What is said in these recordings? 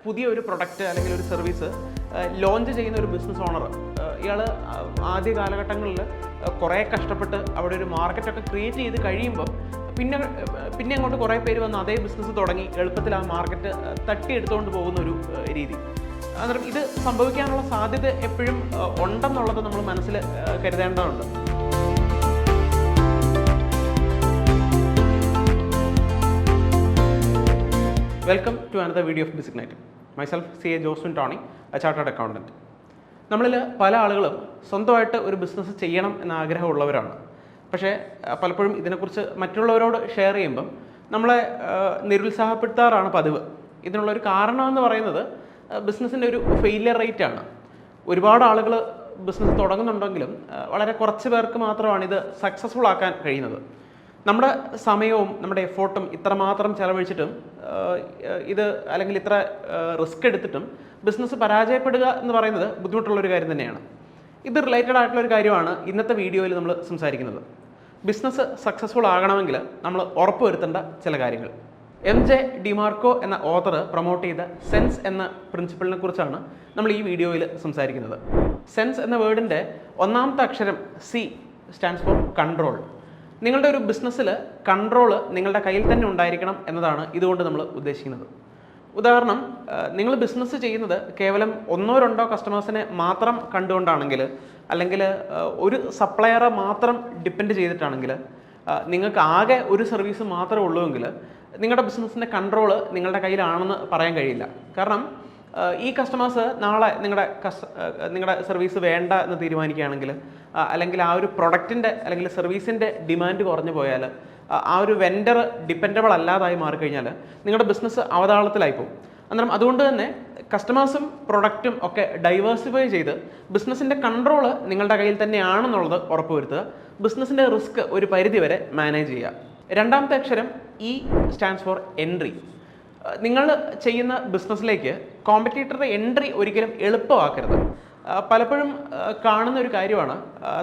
പുതിയ ഒരു പ്രൊഡക്റ്റ് അല്ലെങ്കിൽ ഒരു സർവീസ് ലോഞ്ച് ചെയ്യുന്ന ഒരു ബിസിനസ് ഓണർ ഇയാൾ ആദ്യ കാലഘട്ടങ്ങളിൽ കുറേ കഷ്ടപ്പെട്ട് അവിടെ ഒരു മാർക്കറ്റൊക്കെ ക്രിയേറ്റ് ചെയ്ത് കഴിയുമ്പോൾ പിന്നെ പിന്നെ അങ്ങോട്ട് കുറേ പേര് വന്ന് അതേ ബിസിനസ് തുടങ്ങി. എളുപ്പത്തിൽ ആ മാർക്കറ്റ് തട്ടിയെടുത്തുകൊണ്ട് പോകുന്ന ഒരു രീതി. അന്നേരം ഇത് സംഭവിക്കാനുള്ള സാധ്യത എപ്പോഴും ഉണ്ടെന്നുള്ളത് നമ്മൾ മനസ്സിൽ കരുതേണ്ടതുണ്ട്. Welcome to another video of biz knight myself C A Joswin Tony chartered accountant നമ്മളിൽ പല ആളുകളും സ്വന്തമായിട്ട് ഒരു ബിസിനസ് ചെയ്യണം എന്ന ആഗ്രഹമുള്ളവരാണ്. പക്ഷേ പലപ്പോഴും ഇതിനെക്കുറിച്ച് മറ്റുള്ളവരോട് ഷെയർ ചെയ്യുമ്പം നമ്മളെ നിരുത്സാഹപ്പെടുത്താറാണ് പതിവ്. ഇതിനുള്ളൊരു കാരണം എന്ന് പറയുന്നത് ബിസിനസ്സിന്റെ ഒരു ഫെയിലിയർ റേറ്റ് ആണ്. ഒരുപാട് ആളുകൾ ബിസിനസ് തുടങ്ങുന്നുണ്ടെങ്കിലും വളരെ കുറച്ച് പേർക്ക് മാത്രമാണ് ഇത് സക്സസ്ഫുൾ ആക്കാൻ കഴിയുന്നത്. നമ്മുടെ സമയവും നമ്മുടെ എഫോർട്ടും ഇത്രമാത്രം ചെലവഴിച്ചിട്ടും ഇത് അല്ലെങ്കിൽ ഇത്ര റിസ്ക് എടുത്തിട്ടും ബിസിനസ് പരാജയപ്പെടുക എന്ന് പറയുന്നത് ബുദ്ധിമുട്ടുള്ള ഒരു കാര്യം തന്നെയാണ്. ഇത് റിലേറ്റഡ് ആയിട്ടുള്ള ഒരു കാര്യമാണ് ഇന്നത്തെ വീഡിയോയിൽ നമ്മൾ സംസാരിക്കുന്നത്. ബിസിനസ് സക്സസ്ഫുൾ ആകണമെങ്കിൽ നമ്മൾ ഉറപ്പുവരുത്തേണ്ട ചില കാര്യങ്ങൾ. എം ജെ ഡിമാർക്കോ എന്ന ഓതർ പ്രൊമോട്ട് ചെയ്ത സെൻസ് എന്ന പ്രിൻസിപ്പിളിനെ കുറിച്ചാണ് നമ്മൾ ഈ വീഡിയോയിൽ സംസാരിക്കുന്നത്. സെൻസ് എന്ന വേർഡിന്റെ ഒന്നാമത്തെ അക്ഷരം സി സ്റ്റാൻഡ്സ് ഫോർ കൺട്രോൾ. നിങ്ങളുടെ ഒരു ബിസിനസ്സിൽ കൺട്രോൾ നിങ്ങളുടെ കയ്യിൽ തന്നെ ഉണ്ടായിരിക്കണം എന്നതാണ് ഇതുകൊണ്ട് നമ്മൾ ഉദ്ദേശിക്കുന്നത്. ഉദാഹരണം നിങ്ങൾ ബിസിനസ് ചെയ്യുന്നത് കേവലം ഒന്നോ രണ്ടോ കസ്റ്റമേഴ്സിനെ മാത്രം കണ്ടുകൊണ്ടാണെങ്കിൽ അല്ലെങ്കിൽ ഒരു സപ്ലയറെ മാത്രം ഡിപ്പെൻഡ് ചെയ്തിട്ടാണെങ്കിൽ നിങ്ങൾക്ക് ആകെ ഒരു സർവീസ് മാത്രമേ ഉള്ളൂവെങ്കിൽ നിങ്ങളുടെ ബിസിനസ്സിന്റെ കൺട്രോൾ നിങ്ങളുടെ കയ്യിലാണെന്ന് പറയാൻ കഴിയില്ല. കാരണം ഈ കസ്റ്റമേഴ്സ് നാളെ നിങ്ങളുടെ നിങ്ങളുടെ സർവീസ് വേണ്ട എന്ന് തീരുമാനിക്കുകയാണെങ്കിൽ അല്ലെങ്കിൽ ആ ഒരു പ്രൊഡക്റ്റിന്റെ അല്ലെങ്കിൽ സർവീസിന്റെ ഡിമാൻഡ് കുറഞ്ഞു പോയാൽ ആ, ആ ഒരു വെൻഡർ ഡിപ്പെൻഡബിൾ അല്ലാതായി മാറിക്കഴിഞ്ഞാൽ നിങ്ങളുടെ ബിസിനസ് അവതാളത്തിലായി പോകും. അന്നേരം അതുകൊണ്ട് തന്നെ കസ്റ്റമേഴ്സും പ്രൊഡക്റ്റും ഒക്കെ ഡൈവേഴ്സിഫൈ ചെയ്ത് ബിസിനസ്സിന്റെ കൺട്രോൾ നിങ്ങളുടെ കയ്യിൽ തന്നെയാണെന്നുള്ളത് ഉറപ്പുവരുത്തുക ബിസിനസ്സിന്റെ റിസ്ക് ഒരു പരിധി വരെ മാനേജ് ചെയ്യുക. രണ്ടാമത്തെ അക്ഷരം ഇ സ്റ്റാൻഡ്സ് ഫോർ എൻട്രി നിങ്ങൾ ചെയ്യുന്ന ബിസിനസ്സിലേക്ക് കോമ്പറ്റീറ്ററുടെ എൻട്രി ഒരിക്കലും എളുപ്പമാക്കരുത്. പലപ്പോഴും കാണുന്ന ഒരു കാര്യമാണ്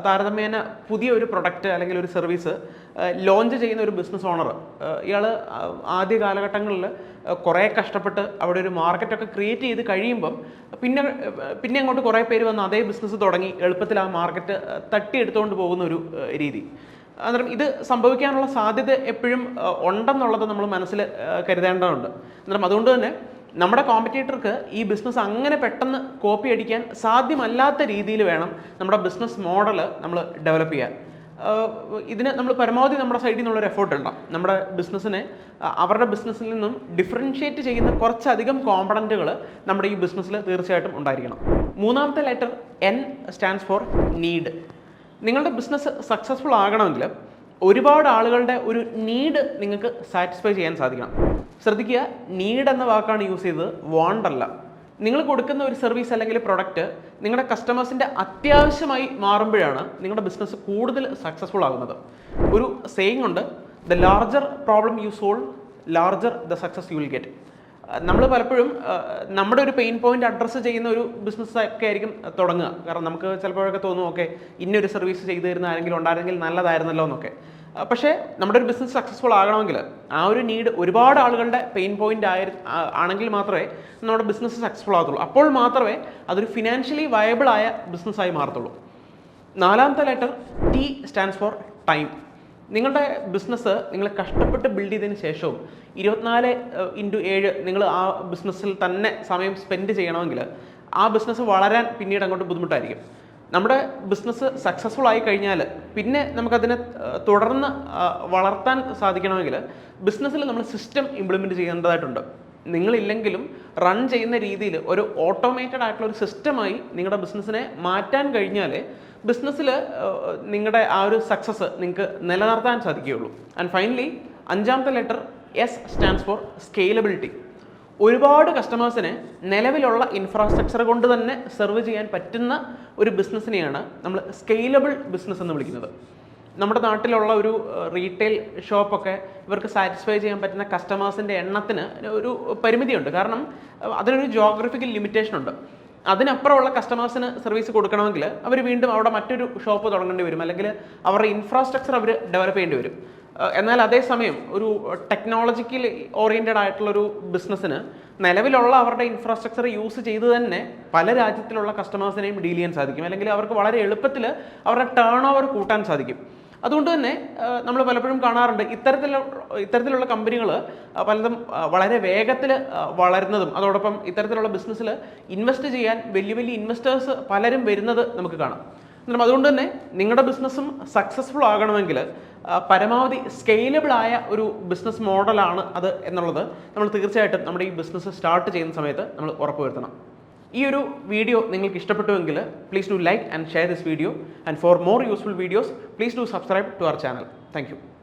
താരതമ്യേന പുതിയ ഒരു പ്രൊഡക്റ്റ് അല്ലെങ്കിൽ ഒരു സർവീസ് ലോഞ്ച് ചെയ്യുന്ന ഒരു ബിസിനസ് ഓണർ ഇയാൾ ആദ്യ കാലഘട്ടങ്ങളിൽ കുറേ കഷ്ടപ്പെട്ട് അവിടെ ഒരു മാർക്കറ്റൊക്കെ ക്രിയേറ്റ് ചെയ്ത് കഴിയുമ്പം പിന്നെ പിന്നെ അങ്ങോട്ട് കുറേ പേര് വന്ന് അതേ ബിസിനസ് തുടങ്ങി എളുപ്പത്തിൽ ആ മാർക്കറ്റ് തട്ടിയെടുത്തുകൊണ്ട് പോകുന്ന ഒരു രീതി. അന്നേരം ഇത് സംഭവിക്കാനുള്ള സാധ്യത എപ്പോഴും ഉണ്ടെന്നുള്ളത് നമ്മൾ മനസ്സിൽ കരുതേണ്ടതുണ്ട്. അന്നേരം അതുകൊണ്ട് തന്നെ നമ്മുടെ കോമ്പറ്റീറ്റർക്ക് ഈ ബിസിനസ് അങ്ങനെ പെട്ടെന്ന് കോപ്പി അടിക്കാൻ സാധ്യമല്ലാത്ത രീതിയിൽ വേണം നമ്മുടെ ബിസിനസ് മോഡൽ നമ്മൾ ഡെവലപ്പ് ചെയ്യാൻ. ഇതിന് നമ്മൾ പരമാവധി നമ്മുടെ സൈഡിൽ നിന്നുള്ളൊരു എഫേർട്ട് ഉണ്ടാവും നമ്മുടെ ബിസിനസ്സിനെ അവരുടെ ബിസിനസ്സിൽ നിന്നും ഡിഫറൻഷ്യേറ്റ് ചെയ്യുന്ന കുറച്ചധികം കോമ്പണന്റുകൾ നമ്മുടെ ഈ ബിസിനസ്സിൽ തീർച്ചയായിട്ടും ഉണ്ടായിരിക്കണം. മൂന്നാമത്തെ letter N stands for need നിങ്ങളുടെ ബിസിനസ് സക്സസ്ഫുൾ ആകണമെങ്കിൽ ഒരുപാട് ആളുകളുടെ ഒരു നീഡ് നിങ്ങൾക്ക് സാറ്റിസ്ഫൈ ചെയ്യാൻ സാധിക്കണം. ശ്രദ്ധിക്കുക നീഡ് എന്ന വാക്കാണ് യൂസ് ചെയ്തത് വാണ്ട് അല്ല. നിങ്ങൾ കൊടുക്കുന്ന ഒരു സർവീസ് അല്ലെങ്കിൽ പ്രൊഡക്റ്റ് നിങ്ങളുടെ കസ്റ്റമേഴ്സിന്റെ അത്യാവശ്യമായി മാറുമ്പോഴാണ് നിങ്ങളുടെ ബിസിനസ് കൂടുതൽ സക്സസ്ഫുൾ ആകുന്നത്. ഒരു സെയിങ് ഉണ്ട് the larger problem you solve larger the success you will get നമ്മൾ പലപ്പോഴും നമ്മുടെ ഒരു പെയിൻ പോയിന്റ് അഡ്രസ്സ് ചെയ്യുന്ന ഒരു ബിസിനസ് ഒക്കെ ആയിരിക്കും തുടങ്ങുക. കാരണം നമുക്ക് ചിലപ്പോഴൊക്കെ തോന്നും ഓക്കെ ഇന്നൊരു സർവീസ് ചെയ്തു തരുന്ന ആരെങ്കിലും ഉണ്ടായിരുന്നെങ്കിൽ നല്ലതായിരുന്നല്ലോ എന്നൊക്കെ. പക്ഷേ നമ്മുടെ ഒരു ബിസിനസ് സക്സസ്ഫുൾ ആകണമെങ്കിൽ ആ ഒരു നീഡ് ഒരുപാട് ആളുകളുടെ പെയിൻ പോയിന്റ് ആയി ആണെങ്കിൽ മാത്രമേ നമ്മുടെ ബിസിനസ് സക്സസ്ഫുൾ ആകത്തുള്ളൂ. അപ്പോൾ മാത്രമേ അതൊരു ഫിനാൻഷ്യലി വയബിൾ ആയ ബിസിനസ്സായി മാറത്തുള്ളൂ. നാലാമത്തെ letter T stands for time നിങ്ങളുടെ ബിസിനസ് നിങ്ങൾ കഷ്ടപ്പെട്ട് ബിൽഡ് ചെയ്തതിന് ശേഷവും ഇരുപത്തിനാല് ഇന്റു ഏഴ് നിങ്ങൾ ആ ബിസിനസ്സിൽ തന്നെ സമയം സ്പെൻഡ് ചെയ്യണമെങ്കിൽ ആ ബിസിനസ് വളരാൻ പിന്നീട് അങ്ങോട്ട് ബുദ്ധിമുട്ടായിരിക്കും. നമ്മുടെ ബിസിനസ് സക്സസ്ഫുൾ ആയി കഴിഞ്ഞാൽ പിന്നെ നമുക്കതിനെ തുടർന്ന് വളർത്താൻ സാധിക്കണമെങ്കിൽ ബിസിനസ്സിൽ നമ്മൾ സിസ്റ്റം ഇംപ്ലിമെന്റ് ചെയ്യേണ്ടതായിട്ടുണ്ട്. നിങ്ങളില്ലെങ്കിലും റൺ ചെയ്യുന്ന രീതിയിൽ ഒരു ഓട്ടോമേറ്റഡ് ആയിട്ടുള്ള ഒരു സിസ്റ്റമായി നിങ്ങളുടെ ബിസിനസ്സിനെ മാറ്റാൻ കഴിഞ്ഞാൽ ബിസിനസ്സിൽ നിങ്ങളുടെ ആ ഒരു സക്സസ് നിങ്ങൾക്ക് നിലനിർത്താൻ സാധിക്കുകയുള്ളൂ. ആൻഡ് ഫൈനലി അഞ്ചാമത്തെ letter S stands for scalability ഒരുപാട് കസ്റ്റമേഴ്സിനെ നിലവിലുള്ള ഇൻഫ്രാസ്ട്രക്ചർ കൊണ്ട് തന്നെ സെർവ് ചെയ്യാൻ പറ്റുന്ന ഒരു ബിസിനസ്സിനെയാണ് നമ്മൾ സ്കെയിലബിൾ ബിസിനസ് എന്ന് വിളിക്കുന്നത്. നമ്മുടെ നാട്ടിലുള്ള ഒരു റീറ്റെയിൽ ഷോപ്പൊക്കെ ഇവർക്ക് സാറ്റിസ്ഫൈ ചെയ്യാൻ പറ്റുന്ന കസ്റ്റമേഴ്സിന്റെ എണ്ണത്തിന് ഒരു പരിമിതിയുണ്ട്. കാരണം അതിനൊരു ജോഗ്രഫിക്കൽ ലിമിറ്റേഷൻ ഉണ്ട്. അതിനപ്പുറമുള്ള കസ്റ്റമേഴ്സിന് സർവീസ് കൊടുക്കണമെങ്കിൽ അവർ വീണ്ടും അവിടെ മറ്റൊരു ഷോപ്പ് തുടങ്ങേണ്ടി വരും. അല്ലെങ്കിൽ അവരുടെ ഇൻഫ്രാസ്ട്രക്ചർ അവർ ഡെവലപ്പ് ചെയ്യേണ്ടി വരും. എന്നാൽ അതേസമയം ഒരു ടെക്നോളജിക്കൽ ഓറിയന്റഡ് ആയിട്ടുള്ളൊരു ബിസിനസ്സിന് നിലവിലുള്ള അവരുടെ ഇൻഫ്രാസ്ട്രക്ചർ യൂസ് ചെയ്ത് തന്നെ പല രാജ്യത്തിലുള്ള കസ്റ്റമേഴ്സിനെയും ഡീൽ ചെയ്യാൻ സാധിക്കും. അല്ലെങ്കിൽ അവർക്ക് വളരെ എളുപ്പത്തിൽ അവരുടെ ടേൺ ഓവർ കൂട്ടാൻ സാധിക്കും. അതുകൊണ്ട് തന്നെ നമ്മൾ പലപ്പോഴും കാണാറുണ്ട് ഇത്തരത്തിലുള്ള ഇത്തരത്തിലുള്ള കമ്പനികൾ പലതും വളരെ വേഗത്തിൽ വളരുന്നതും അതോടൊപ്പം ഇത്തരത്തിലുള്ള ബിസിനസ്സിൽ ഇൻവെസ്റ്റ് ചെയ്യാൻ വലിയ വലിയ ഇൻവെസ്റ്റേഴ്സ് പലരും വരുന്നത് നമുക്ക് കാണാം. എന്നാലും അതുകൊണ്ട് തന്നെ നിങ്ങളുടെ ബിസിനസ്സും സക്സസ്ഫുൾ ആകണമെങ്കിൽ പരമാവധി സ്കെയിലബിൾ ആയ ഒരു ബിസിനസ് മോഡലാണ് അത് എന്നുള്ളത് നമ്മൾ തീർച്ചയായിട്ടും നമ്മുടെ ഈ ബിസിനസ് സ്റ്റാർട്ട് ചെയ്യുന്ന സമയത്ത് നമ്മൾ ഉറപ്പുവരുത്തണം. ഈ ഒരു വീഡിയോ നിങ്ങൾക്ക് ഇഷ്ടപ്പെട്ടുവെങ്കിൽ please do like and share this video and for more useful videos please do subscribe to our channel thank